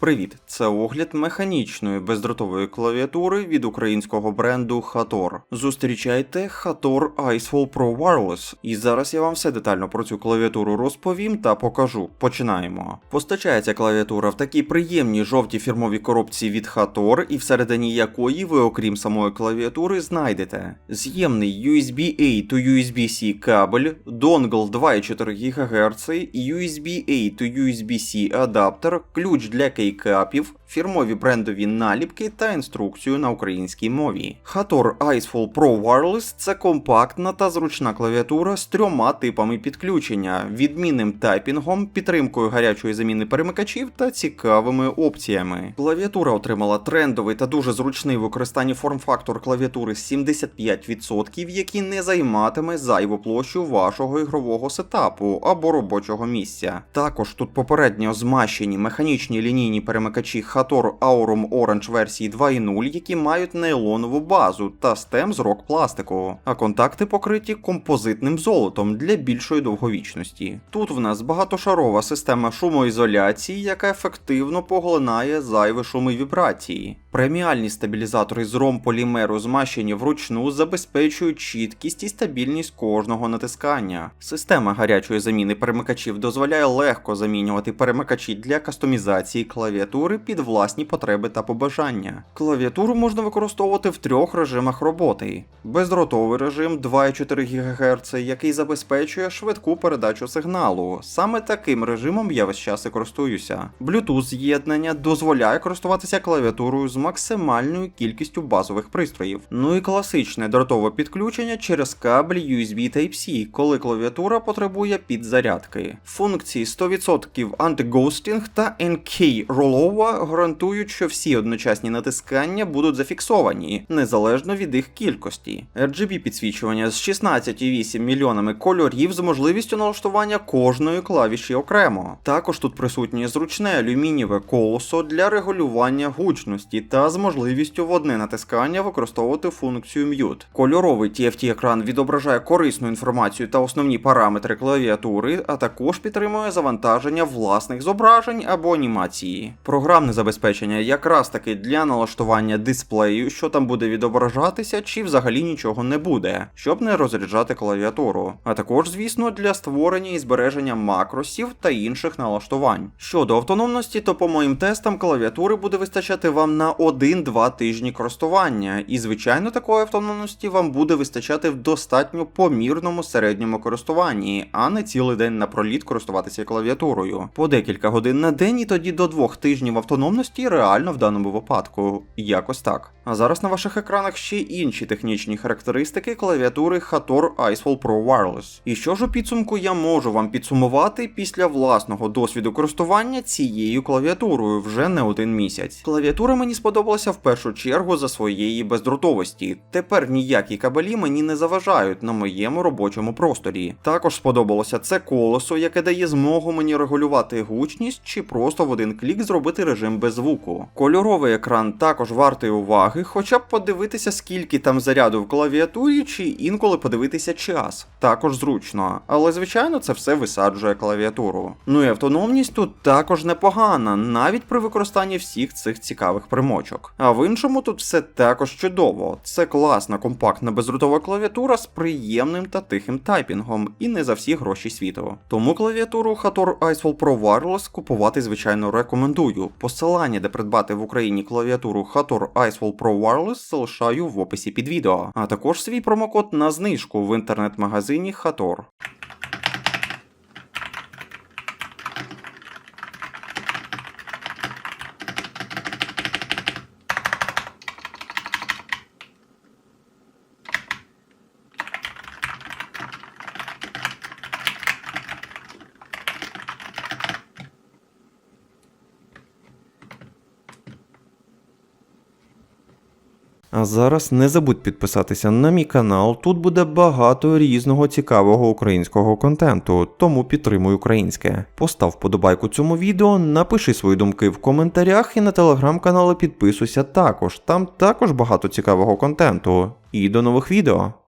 Привіт! Це огляд механічної бездротової клавіатури від українського бренду Hator. Зустрічайте Hator Icefall Pro Wireless. І зараз я вам все детально про цю клавіатуру розповім та покажу. Починаємо. Постачається клавіатура в такій приємній жовтій фірмовій коробці від Hator, і всередині якої ви, окрім самої клавіатури, знайдете з'ємний USB-A to USB-C кабель, донгл 2,4 ГГц, USB-A to USB-C адаптер, ключ для кейкапів, фірмові брендові наліпки та інструкцію на українській мові. Hator Icefall Pro Wireless це компактна та зручна клавіатура з трьома типами підключення, відмінним тайпінгом, підтримкою гарячої заміни перемикачів та цікавими опціями. Клавіатура отримала трендовий та дуже зручний використанні форм-фактор клавіатури 75%, який не займатиме зайву площу вашого ігрового сетапу або робочого місця. Також тут попередньо змащені механічні лінійні перемикачі Hator Aurum Orange версії 2.0, які мають нейлонову базу та стем з рок пластику, а контакти покриті композитним золотом для більшої довговічності. Тут в нас багатошарова система шумоізоляції, яка ефективно поглинає зайві шуми вібрації. Преміальні стабілізатори з ромполімеру змащені вручну забезпечують чіткість і стабільність кожного натискання. Система гарячої заміни перемикачів дозволяє легко замінювати перемикачі для кастомізації клавіатури під власні потреби та побажання. Клавіатуру можна використовувати в трьох режимах роботи: бездротовий режим 2,4 ГГц, який забезпечує швидку передачу сигналу. Саме таким режимом я весь час і користуюся. Bluetooth з'єднання дозволяє користуватися клавіатурою з максимальною кількістю базових пристроїв. Ну і класичне дротове підключення через кабель USB Type-C, коли клавіатура потребує підзарядки. Функції 100% антигостінг та NK Rollover гарантують, що всі одночасні натискання будуть зафіксовані, незалежно від їх кількості. RGB підсвічування з 16,8 мільйонами кольорів з можливістю налаштування кожної клавіші окремо. Також тут присутнє зручне алюмінієве колесо для регулювання гучності та з можливістю в одне натискання використовувати функцію Mute. Кольоровий TFT-екран відображає корисну інформацію та основні параметри клавіатури, а також підтримує завантаження власних зображень або анімації. Програмне забезпечення якраз таки для налаштування дисплею, що там буде відображатися, чи взагалі нічого не буде, щоб не розряджати клавіатуру. А також, звісно, для створення і збереження макросів та інших налаштувань. Щодо автономності, то по моїм тестам клавіатури буде вистачати вам на 1-2 тижні користування, і звичайно такої автономності вам буде вистачати в достатньо помірному середньому користуванні, а не цілий день напроліт користуватися клавіатурою. По декілька годин на день і тоді до двох тижнів автономності реально в даному випадку. Якось так. А зараз на ваших екранах ще інші технічні характеристики клавіатури Hator Icefall Pro Wireless. І що ж у підсумку я можу вам підсумувати після власного досвіду користування цією клавіатурою вже не один місяць. Клавіатура мені сподобалася в першу чергу за своєї бездротовості. Тепер ніякі кабелі мені не заважають на моєму робочому просторі. Також сподобалося це колесо, яке дає змогу мені регулювати гучність чи просто в один клік зробити режим без звуку. Кольоровий екран також вартий уваги, хоча б подивитися, скільки там заряду в клавіатурі, чи інколи подивитися час. Також зручно, але звичайно це все висаджує клавіатуру. Ну і автономність тут також непогана, навіть при використанні всіх цих цікавих примочок. А в іншому тут все також чудово. Це класна компактна безрутова клавіатура з приємним та тихим тайпінгом, і не за всі гроші світу. Тому клавіатуру Hator Icefall Pro Wireless купувати, звичайно, рекомендую. Посилання, де придбати в Україні клавіатуру Hator Icewall Pro Wireless залишаю в описі під відео, а також свій промокод на знижку в інтернет-магазині Hator. А зараз не забудь підписатися на мій канал. Тут буде багато різного цікавого українського контенту, тому підтримуй українське. Постав подобайку цьому відео, напиши свої думки в коментарях і на телеграм-канали підписуйся також. Там також багато цікавого контенту. І до нових відео.